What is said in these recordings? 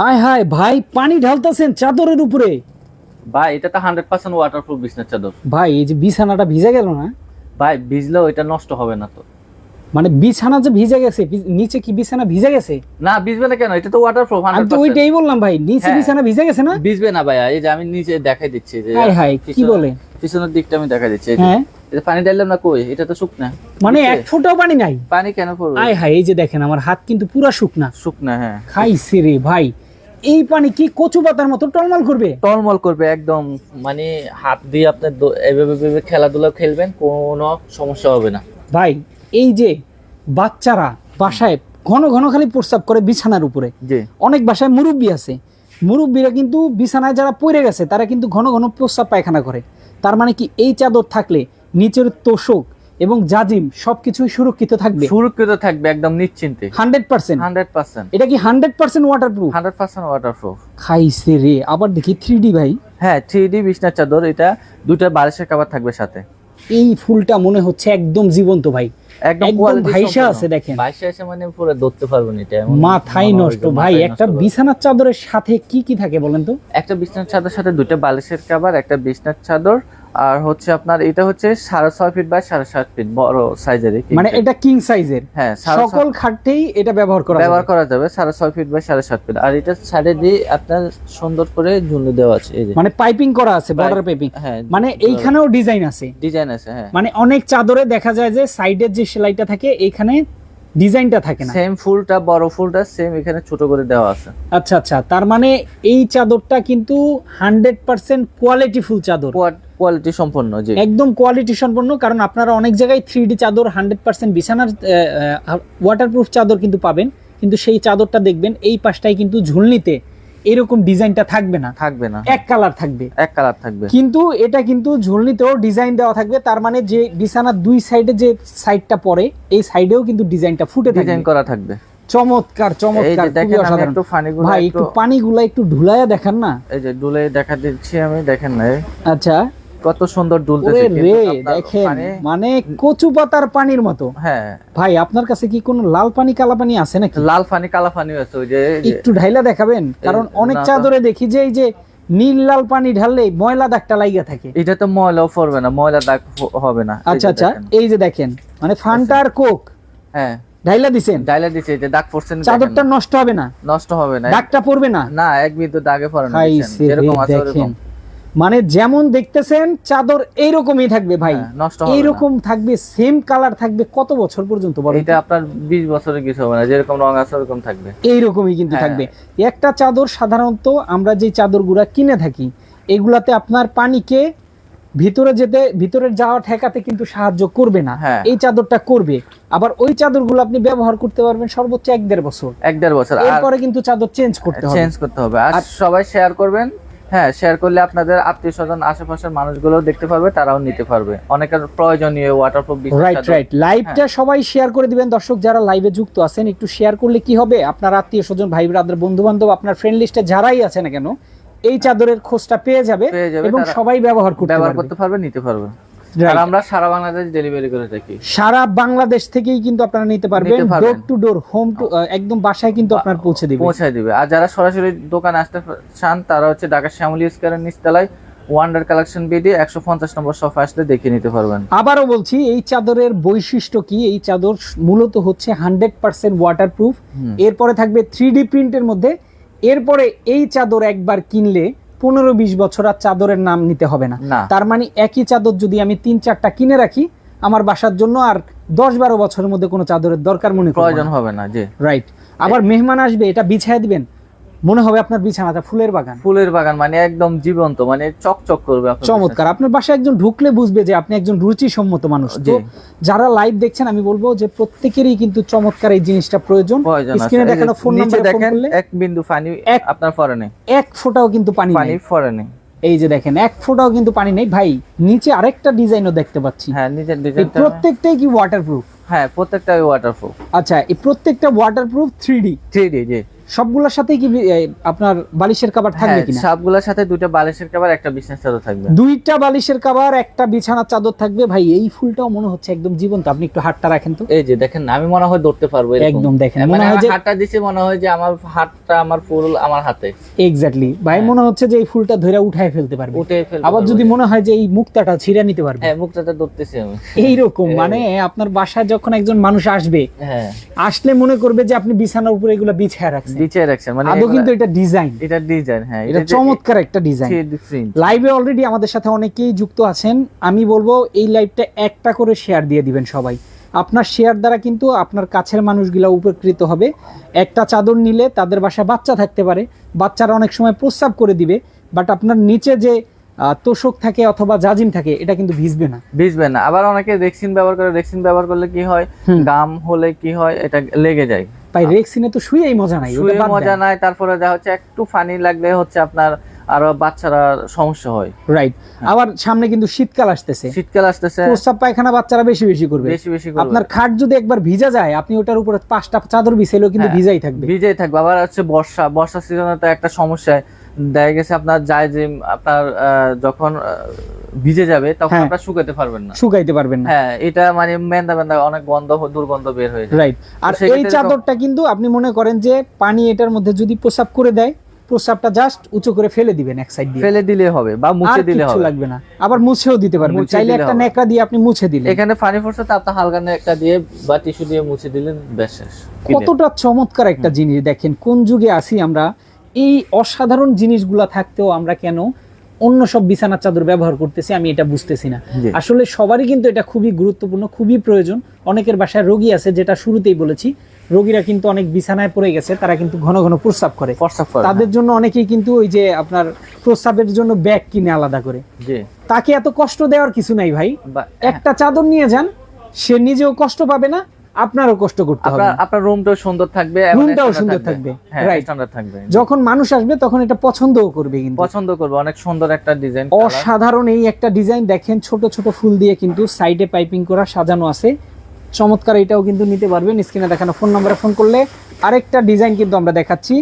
হায় হায় ভাই পানি ঢালতেছেন চাদরের উপরে। ভাই এটা তো হান্ড্রেড পার্সেন্ট ওয়াটারপ্রুফ বিছনার চাদর। ভাই এই যে বিছানাটা ভিজে গেল না? ভাই ভিজলেও এটা নষ্ট হবে না তো। মানে বিছানা যে ভিজে গেছে নিচে কি বিছানা ভিজে গেছে? না ভিজবে না কেন? এটা তো ওয়াটারপ্রুফ আমি তো ওইটাই বললাম ভাই নিচে হ্যাঁ। বিছানা ভিজে গেছে না? ভিজবে না ভাই এই যে আমি নিচে দেখাই দিচ্ছি যে হায় হায় কি বলে? পিছনের দিকটা আমি দেখাই দিচ্ছি হ্যাঁ। এটা পানি ঢাললাম না কই? এটা তো শুকনা। মানে এক ফোঁটাও পানি নাই? পানি কেন পড়বে? আয় হায় এই যে দেখেন আমার হাত কিন্তু পুরা শুকনা। শুকনা হ্যাঁ। খাইছে রে ভাই। এই পানি কি কচু পাতার মতো টলমল করবে? টলমল করবে একদম। মানে হাত দিয়ে আপনি দো- এভাবে খেলাধুলা খেলবেন কোনো সমস্যা হবে না। ভাই এই যে বাচ্চারা বাসায় ঘন ঘন খালি প্রস্রাব করে বিছানার উপরে। অনেক বাসায় মুরব্বী আছে। মুরব্বীরা কিন্তু বিছানায় যারা পড়ে গেছে তারা কিন্তু ঘন ঘন প্রস্রাব পায়খানা করে। তার মানে কি এই চাদর থাকলে নিচের তোষক এবং জাজিম সবকিছুই সুরক্ষিত থাকবে। সুরক্ষিত থাকবে একদম নিশ্চিন্তে। Hundred percent. Hundred percent. এটা কি hundred percent waterproof hundred percent waterproof খাইছে রে আবার দেখি থ্রি ভাই। হ্যাঁ থ্রি ডি বিছনার চাদর এটা দুটা বালিশের কাবার থাকবে সাথে। এই ফুলটা মনে হচ্ছে একদম জীবন্ত ভাই। একদম ভাইসা আছে দেখেন। ভাইসা আছে মানে পুরো ধরতে পারবেন এটা মাথায় নষ্ট ভাই একটা বিছানার চাদরের সাথে কি কি থাকে বলেন তো? একটা বিছনার চাদর সাথে দুইটা বালিশের কাবার একটা বিছনার চাদর আর হচ্ছে আপনার এটা হচ্ছে সাড়ে ছয় ফিট বাই সাড়ে সাত ফিট বড় সাইজের মানে এটা কিং সাইজের হ্যাঁ সকল খাটেই এটা ব্যবহার করা ব্যবহার করা যাবে সাড়ে ছয় ফিট বাই সাড়ে সাত ফিট আর এটা সাইডে দিয়ে আপনার সুন্দর করে ঝুলে দেওয়া আছে মানে পাইপিং করা আছে বর্ডার পাইপিং হ্যাঁ মানে এইখানেও ডিজাইন আছে। ডিজাইন আছে হ্যাঁ। মানে অনেক চাদরে দেখা যায় যে সাইডের যে সেলাইটা থাকে এইখানে ডিজাইনটা থাকে না। সেম ফুলটা বড় ফুলটা সেম এখানে ছোট করে দেওয়া আছে। আচ্ছা আচ্ছা। তার মানে এই চাদরটা কিন্তু হান্ড্রেড পার্সেন্ট কোয়ালিটি ফুল চাদর। কোয়ালিটি সম্পন্ন জি। একদম কোয়ালিটি সম্পন্ন কারণ আপনারা অনেক জায়গায় থ্রি ডি চাদর হান্ড্রেড পার্সেন্ট বিছানার ওয়াটারপ্রুফ চাদর কিন্তু পাবেন কিন্তু সেই চাদরটা দেখবেন এই পাশটায় কিন্তু ঝুলনিতে এরকম ডিজাইনটা থাকবে না। থাকবে না। এক কালার থাকবে। এক কালার থাকবে। কিন্তু এটা কিন্তু ঝুলনিতেও ডিজাইন দেওয়া থাকবে তার মানে যে বিছানার দুই সাইডে যে সাইডটা পড়ে এই সাইডেও কিন্তু ডিজাইনটা ফুটে ডিজাইন করা থাকবে। চমৎকার চমৎকার দেখেন আমি একটু ফানিগুলো ভাই একটু একটু একটু ঢুলাইয়া দেখান না। এই যে ডুলে দেখা দিচ্ছি আমি দেখেন না। আচ্ছা। কত সুন্দর ডুলতেছে রে দেখেন মানে কচু পাতার পানির মতো। হ্যাঁ। ভাই আপনার কাছে কি কোনো লাল পানি কালা পানি আছে নাকি? লাল ফানি কালা ফানি আছে ওই যে একটু ঢাইলা দেখাবেন কারণ অনেক। চাদরে দেখি যে এই যে নীল লাল পানি ঢাললে ময়লা দাগটা লাগিয়া থাকে। এটা তো ময়লাও পড়বে না ময়লা দাগ হবে না। আচ্ছা আচ্ছা এই যে দেখেন মানে ফান্টা আর কোক। হ্যাঁ। ঢাইলা দিছেন? ডাইলা দিছে যে দাগ পড়ছে না চাদরটা নষ্ট হবে না। নষ্ট হবে না। দাগটা পড়বে না? না এক বিন্দু দাগে পড়ে না যেরকম আছে ওরকম। মানে যেমন দেখতেছেন চাদর এইরকমই থাকবে ভাই। হ্যাঁ, নষ্ট এইরকম থাকবে সেম কালার থাকবে কত বছর পর্যন্ত বলেন? এটা আপনার 20 বছরের কিছু হবে না যেরকম রং আছে ওরকম থাকবে। এইরকমই কিন্তু হ্যাঁ। থাকবে। একটা চাদর সাধারণত আমরা যে চাদরগুলা কিনে থাকি এগুলাতে আপনার পানিকে ভিতরে যেতে ভিতরে যাওয়া ঠেকাতে কিন্তু সাহায্য করবে না। হ্যাঁ। এই চাদরটা করবে। আবার ওই চাদরগুলো আপনি ব্যবহার করতে পারবেন সর্বোচ্চ এক দেড় বছর। এক দেড় বছর। এরপরে কিন্তু চাদর চেঞ্জ করতে হবে। চেঞ্জ করতে হবে। আর সবাই শেয়ার করবেন। হ্যাঁ শেয়ার করলে আপনাদের আত্মীয় স্বজন আশেপাশের মানুষগুলো দেখতে পারবে তারাও নিতে পারবে। অনেকের প্রয়োজনীয় ওয়াটারপ্রুফ রাইট রাইট লাইভটা। সবাই শেয়ার করে দিবেন। দর্শক যারা লাইভে যুক্ত আছেন একটু শেয়ার করলে কি হবে? আপনার আত্মীয় স্বজন ভাই ব্রাদার বন্ধু বান্ধব আপনার ফ্রেন্ড লিস্টে যারাই আছে না কেন এই চাদরের খোঁজটা পেয়ে যাবে এবং সবাই ব্যবহার করতে ব্যবহার পারবে। করতে পারবে নিতে পারবে. আর আমরা সারা বাংলাদেশ ডেলিভারি করে থাকি। সারা বাংলাদেশ থেকেই কিন্তু আপনারা নিতে পারবেন door to door home to একদম বাসায় কিন্তু আপনার পৌঁছে দিবে। পৌঁছায় দিবে। আর যারা সরাসরি দোকানে আসতে চান তারা হচ্ছে ঢাকা শ্যামলী স্কোয়ারের নিচতলায় ওয়ান্ডার কালেকশন বিডি একশো পঞ্চাশ নম্বর সফা আসলে দেখে নিতে পারবেন। আবারও বলছি এই চাদরের বৈশিষ্ট্য কি? এই চাদর মূলত হচ্ছে হান্ড্রেড পার্সেন্ট ওয়াটার প্রুফ এরপরে থাকবে থ্রি ডি প্রিন্টের মধ্যে। এরপরে এই চাদর একবার কিনলে পনেরো বিশ বছর আর চাদরের নাম নিতে হবে না। তার মানে একই চাদর যদি আমি তিন চারটা কিনে রাখি আমার বাসার জন্য আর দশ বারো বছরের মধ্যে কোনো চাদরের দরকার মনে প্রয়োজন হবে না যে রাইট আবার মেহমান আসবে এটা বিছায় দিবেন। মনে হবে আপনার বিছানাটা ফুলের বাগান। ফুলের বাগান মানে একদম জীবন্ত মানে চকচক করবে চমৎকার। আপনার বাসায় একজন ঢুকলে বুঝবে যে আপনি একজন রুচি সম্মত মানুষ। তো যারা লাইভ দেখছেন আমি বলব যে প্রত্যেকেরই কিন্তু চমৎকার এই জিনিসটা প্রয়োজন। স্ক্রিনে দেখানো ফোন নাম্বারে দেখেন এক বিন্দু পানি আপনার পরে নেই এক ফোঁটাও কিন্তু পানি পানি নেই। এই যে দেখেন এক ফোঁটাও কিন্তু পানি নেই। ভাই নিচে আরেকটা ডিজাইনও দেখতে পাচ্ছি। হ্যাঁ নিজের ডিজাইন প্রত্যেকটাই কি ওয়াটারপ্রুফ হ্যাঁ প্রত্যেকটা ওয়াটারপ্রুফ আচ্ছা এই প্রত্যেকটা waterproof three D three D জি। সবগুলোর সাথে কি আপনার বালিশের কাবার থাকবে হ্যাঁ কিনা? সবগুলোর সাথে দুইটা বালিশের কভার একটা বিছানার চাদর থাকবে। দুইটা বালিশের কাবার একটা বিছানার চাদর থাকবে। ভাই এই ফুলটাও মনে হচ্ছে একদম জীবন্ত। আপনি একটু হাতটা রাখেন তো। এই যে দেখেন আমি মনে হয় ধরতে পারব। একদম দেখেন মানে মনে হয় যে হাতটা দিছি মনে হয় যে আমার হাতটা আমার ফুল আমার হাতে। এক্স্যাক্টলি ভাই মনে হচ্ছে যে এই ফুলটা ধরে উঠায় ফেলতে পারবে। উঠে ফেলতে আবার যদি মনে হয় যে এই মুক্তাটা ছিঁড়ে নিতে পারবে। হ্যাঁ মুখটাতে ধরতেছি আমি। এইরকম এই। মানে আপনার বাসায় যখন একজন মানুষ আসবে হ্যাঁ। আসলে মনে করবে যে আপনি বিছানার উপরে এগুলো বিছায় রাখছেন। নিচে রাখছেন মানে আদৌ কিন্তু এটা ডিজাইন এটা ডিজাইন হ্যাঁ এটা চমৎকার একটা ডিজাইন লাইভে অলরেডি আমাদের সাথে অনেকেই যুক্ত আছেন। আমি বলব এই লাইভটা একটা করে শেয়ার দিয়ে দিবেন সবাই। আপনার শেয়ার দ্বারা কিন্তু আপনার কাছের মানুষগুলা উপকৃত হবে। একটা চাদর নিলে তাদের বাসায় বাচ্চা থাকতে পারে। বাচ্চারা অনেক সময় প্রস্রাব করে দিবে। বাট আপনার নিচে যে তোষক থাকে অথবা জাজিম থাকে এটা কিন্তু ভিজবে না। ভিজবে না। আবার অনেকে রেক্সিন ব্যবহার করে রেক্সিন ব্যবহার করলে কি হয়। গাম হলে কি হয়? এটা লেগে যায়। তাই রেক্সিনে তো শুয়েই মজা নাই শুয়ে মজা নাই তারপরে যা হচ্ছে একটু ফানি লাগলে হচ্ছে আপনার আরও বাচ্চারা সমস্যা হয়। রাইট আবার সামনে কিন্তু শীতকাল আসতেছে। শীতকাল আসতেছে। প্রস্রাব পায়খানা বাচ্চারা বেশি বেশি করবে। বেশি বেশি করবে। আপনার খাট যদি একবার ভিজা যায় আপনি ওটার উপরে পাঁচটা চাদর বিছাইলেও কিন্তু হ্যাঁ, ভিজাই থাকবে। ভিজাই থাকবে। আবার হচ্ছে বর্ষা বর্ষা সিজনে তো একটা সমস্যা দেখা গেছে আপনার যায় যে আপনার যখন ভিজে যাবে তখন হ্যাঁ। আপনার শুকাতে পারবেন না। শুকাইতে পারবেন না। হ্যাঁ এটা মানে মেন্দা মেন্দা অনেক গন্ধ দুর্গন্ধ বের হয়ে যায়। রাইট আর এই চাদরটা কিন্তু আপনি মনে করেন যে পানি এটার মধ্যে যদি প্রসাব করে দেয় প্রসাবটা জাস্ট উঁচু করে ফেলে দিবেন এক সাইড দিয়ে। ফেলে দিলে হবে বা মুছে দিলে হবে। লাগবে না। আবার মুছেও দিতে পারবেন। চাইলে একটা। নেকড়া দিয়ে আপনি মুছে দিলেন। এখানে পানি পড়ছে তো আপনার হালকা একটা দিয়ে বা টিস্যু দিয়ে মুছে দিলেন বেশ শেষ। কতটা চমৎকার একটা জিনিস। দেখেন কোন যুগে আছি আমরা এই অসাধারণ জিনিসগুলা থাকতেও আমরা কেন অন্য সব বিছানার চাদর ব্যবহার করতেছি আমি এটা বুঝতেছি না। আসলে সবারই কিন্তু এটা খুবই গুরুত্বপূর্ণ খুবই প্রয়োজন। অনেকের বাসায় রোগী আছে যেটা শুরুতেই বলেছি। রোগীরা কিন্তু অনেক বিছানায় পড়ে গেছে তারা কিন্তু ঘন ঘন প্রস্রাব করে। তাদের জন্য অনেকেই কিন্তু ওই যে আপনার প্রস্রাবের জন্য ব্যাগ কিনে আলাদা করে। হ্যাঁ। তাকে এত কষ্ট দেওয়ার কিছু নাই ভাই। বা একটা চাদর নিয়ে যান সে নিজেও কষ্ট পাবে না আপনারও কষ্ট করতে হবে। আপনার রুমটাও সুন্দর থাকবে রুমটাও সুন্দর থাকবে, right. স্ট্যান্ডার্ড থাকবে। যখন মানুষ আসবে তখন এটা পছন্দও করবে কিন্তু। পছন্দ করবে অনেক সুন্দর একটা ডিজাইন অসাধারণ এই একটা ডিজাইন দেখেন ছোট ছোট ফুল দিয়ে কিন্তু সাইডে পাইপিং করা সাজানো আছে। চমৎকার এটাও কিন্তু নিতে পারবেন স্ক্রিনে দেখানো ফোন নম্বরে ফোন করলে আরেকটা ডিজাইন কিন্তু আমরা দেখাচ্ছি।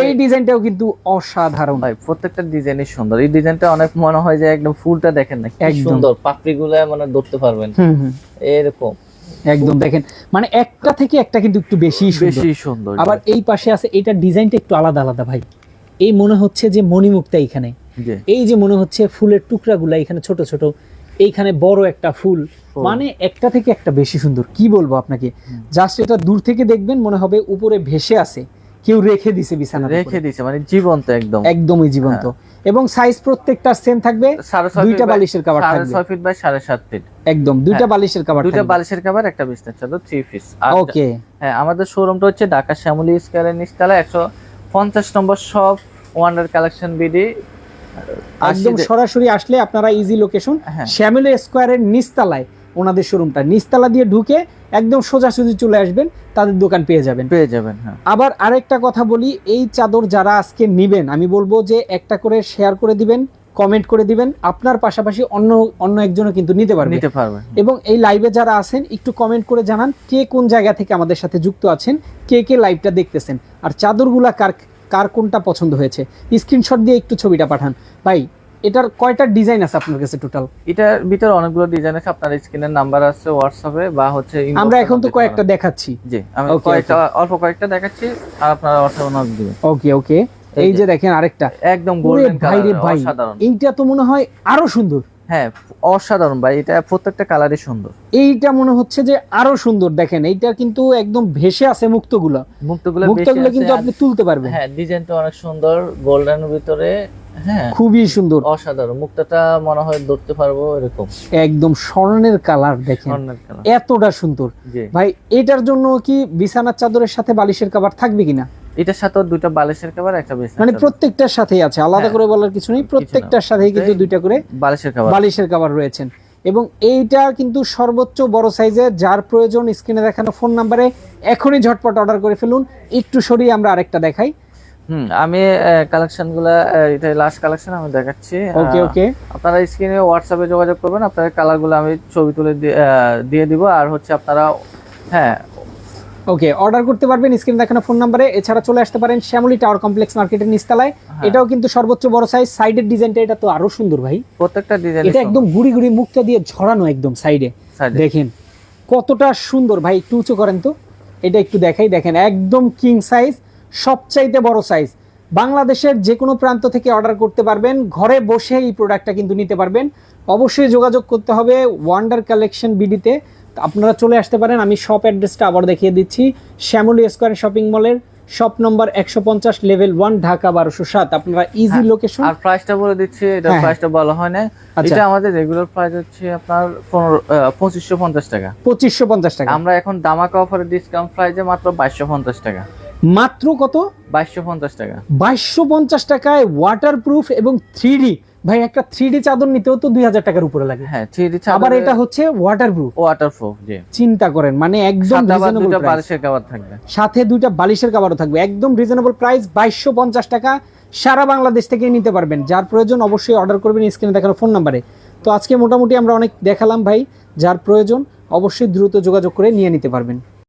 এই ডিজাইনটাও কিন্তু অসাধারণ। ভাই প্রত্যেকটা ডিজাইনই সুন্দর। এই ডিজাইনটা অনেক মনে হয় যে একদম ফুলটা দেখেন না কি সুন্দর। পাপড়ি গুলা মানে ধরতে পারবেন। হুম হুম। এরকম। একদম দেখেন মানে একটা থেকে একটা কিন্তু একটু বেশি সুন্দর। বেশি সুন্দর আবার এই পাশে আছে এটা ডিজাইনটা একটু আলাদা আলাদা ভাই। এই মনে হচ্ছে যে মণিমুক্তা এখানে এই যে মনে হচ্ছে ফুলের টুকরাগুলা এখানে ছোট ছোট এইখানে বড় একটা ফুল। ফুল। মানে একটা থেকে একটা বেশি সুন্দর কি বলব আপনাকে? জাস্ট এটা দূর থেকে দেখবেন মনে হবে উপরে ভেসে আছে। কেউ রেখে দিছে বিছানা রেখে দিছে মানে জীবন্ত একদম। একদমই জীবন্ত। এবং সাইজ প্রত্যেকটা সেম থাকবে দুইটা বালিশের সাড়ে থাকবে। ছয় ফিট বাই সাড়ে সাত ফিট একদম দুইটা হ্যাঁ, বালিশের কাবার দুইটা বালিশের কাভার একটা বিছনার চাদর থ্রি পিস আর ওকে হ্যাঁ আমাদের শোরুমটা হচ্ছে ঢাকা শ্যামলী স্কয়ারের নিচতলা একশো পঞ্চাশ নম্বর সব ওয়ান্ডার কালেকশন বিডি একদম সরাসরি আসলে আপনারা ইজি লোকেশন হ্যাঁ। শ্যামিলি স্কোয়ারের নিচতলায়। ওনাদের শোরুমটা নিচতলা দিয়ে ঢুকে একদম সোজাসুজি চলে আসবেন তাদের দোকান পেয়ে যাবেন। পেয়ে যাবেন হ্যাঁ। আবার আরেকটা কথা বলি এই চাদর যারা আজকে নিবেন আমি বলব যে একটা করে শেয়ার করে দিবেন কমেন্ট করে দিবেন আপনার পাশাপাশি অন্য অন্য একজনও কিন্তু নিতে পারবে। নিতে পারবেন এবং এই লাইভে যারা আছেন একটু কমেন্ট করে জানান কে কোন জায়গা থেকে আমাদের সাথে যুক্ত আছেন কে কে লাইভটা দেখতেছেন। আর চাদরগুলা কার কার কোনটা পছন্দ হয়েছে? স্ক্রিনশট দিয়ে একটু ছবিটা পাঠান। ভাই এটার কয়টা ডিজাইন আছে আপনার কাছে টোটাল এটার ভিতরে অনেকগুলো ডিজাইন আছে আপনার স্ক্রিনের নাম্বার আছে হোয়াটসঅ্যাপে বা হচ্ছে আমরা এখন তো কয়েকটা দেখাচ্ছি। জি আমি কয়েকটা অল্প কয়েকটা দেখাচ্ছি আর আপনারা হোয়াটসঅ্যাপে নক দিবেন। ওকে ওকে এই যে। দেখেন আরেকটা। একদম গোল্ডেন কালার অসাধারণ। এইটা তো মনে হয় আরও সুন্দর। হ্যাঁ অসাধারণ ভাই এটা প্রত্যেকটা কালারই সুন্দর। এইটা মনে হচ্ছে যে আরও সুন্দর দেখেন এইটা কিন্তু একদম ভেসে আছে মুক্তগুলো। মুক্তগুলো মুক্তগুলো কিন্তু আপনি তুলতে পারবেন। হ্যাঁ ডিজাইনটা অনেক সুন্দর গোল্ডেনের ভিতরে হ্যাঁ। খুবই সুন্দর। অসাধারণ। মুক্তাটা মনে হয় ধরতে পারব এরকম। একদম স্বর্ণের কালার দেখেন। এতটা সুন্দর। ভাই এটার জন্য কি বিছানার চাদরের সাথে বালিশের কাবার থাকবে কিনা? এটার সাথে দুইটা বালিশের কভার একটা বিছানার মানে প্রত্যেকটার সাথেই আছে আলাদা হ্যাঁ। করে বলার কিছু নেই। প্রত্যেকটার সাথেই কিন্তু দুইটা করে বালিশের কভার বালিশের কাবার রয়েছেন। এবং এইটা কিন্তু সর্বোচ্চ বড় সাইজের যার প্রয়োজন স্ক্রিনে দেখানো ফোন নাম্বারে এখনই ঝটপট অর্ডার করে ফেলুন। একটু সরিয়ে আমরা আরেকটা দেখাই। হুম আমি কালেকশনগুলা আহ, এটা লাস্ট কালেকশন আমি দেখাচ্ছি। ওকে ওকে আপনারা স্ক্রিনে হোয়াটসঅ্যাপে যোগাযোগ করবেন আপনাদের কালারগুলো আমি ছবি তুলে দিয়ে দিব আর হচ্ছে আপনারা হ্যাঁ। ওকে অর্ডার করতে পারবেন স্ক্রিন দেখানো ফোন নাম্বারে এছাড়া চলে আসতে পারেন শ্যামলী টাওয়ার কমপ্লেক্স মার্কেটের নিচতলায়। হ্যাঁ। এটাও কিন্তু সর্বোচ্চ বড় সাইজ সাইডের ডিজাইনটা এটা তো আরও সুন্দর ভাই। প্রত্যেকটা ডিজাইন এটা একদম গুড়ি গুড়ি মুখটা দিয়ে ঝরানো একদম সাইডে দেখেন কতটা সুন্দর ভাই। একটু উঁচু করেন তো। এটা একটু দেখাই দেখেন একদম কিং সাইজ সবচাইতে বড় সাইজ বাংলাদেশের যে কোনো প্রান্ত থেকে অর্ডার করতে পারবেন ঘরে বসে এই প্রোডাক্টটা কিন্তু নিতে পারবেন। অবশ্যই যোগাযোগ করতে হবে ওয়ান্ডার কালেকশন বিডিতে আপনারা চলে আসতে পারেন আমি শপ অ্যাড্রেসটা আবার দেখিয়ে দিচ্ছি। শ্যামলী স্কোয়ার শপিং মলের শপ নম্বর একশো পঞ্চাশ লেভেল ওয়ান ঢাকা বারোশো সাত। আপনারা ইজি হ্যাঁ, লোকেশন আর প্রাইসটা বলে দিচ্ছি এটা হ্যাঁ, প্রাইসটা বলা হয় না। আচ্ছা। এটা আমাদের রেগুলার প্রাইস হচ্ছে আপনার পনেরো পঁচিশশো পঞ্চাশ টাকা। পঁচিশশো পঞ্চাশ টাকা। আমরা এখন দামাকা অফারের ডিসকাউন্ট প্রাইসে মাত্র বাইশশো পঞ্চাশ টাকা। মাত্র কত? বাইশশো পঞ্চাশ টাকা। বাইশশো পঞ্চাশ টাকায় ওয়াটার প্রুফ এবং থ্রি ভাই একটা থ্রি চাদর নিতেও তো দুই হাজার টাকার উপরে লাগে। হ্যাঁ থ্রি আবার এটা হচ্ছে ওয়াটার প্রুফ ওয়াটার প্রুফ জি। চিন্তা করেন মানে একদম রিজনেবল বালিশের কভার থাকবে। সাথে দুইটা বালিশের কাবারও থাকবে একদম রিজনেবল প্রাইস বাইশশো পঞ্চাশ টাকা। সারা বাংলাদেশ থেকে নিতে পারবেন। যার প্রয়োজন অবশ্যই অর্ডার করবেন স্ক্রিনে দেখানো ফোন নাম্বারে তো আজকে মোটামুটি আমরা অনেক দেখালাম ভাই যার প্রয়োজন অবশ্যই দ্রুত যোগাযোগ করে নিয়ে নিতে পারবেন।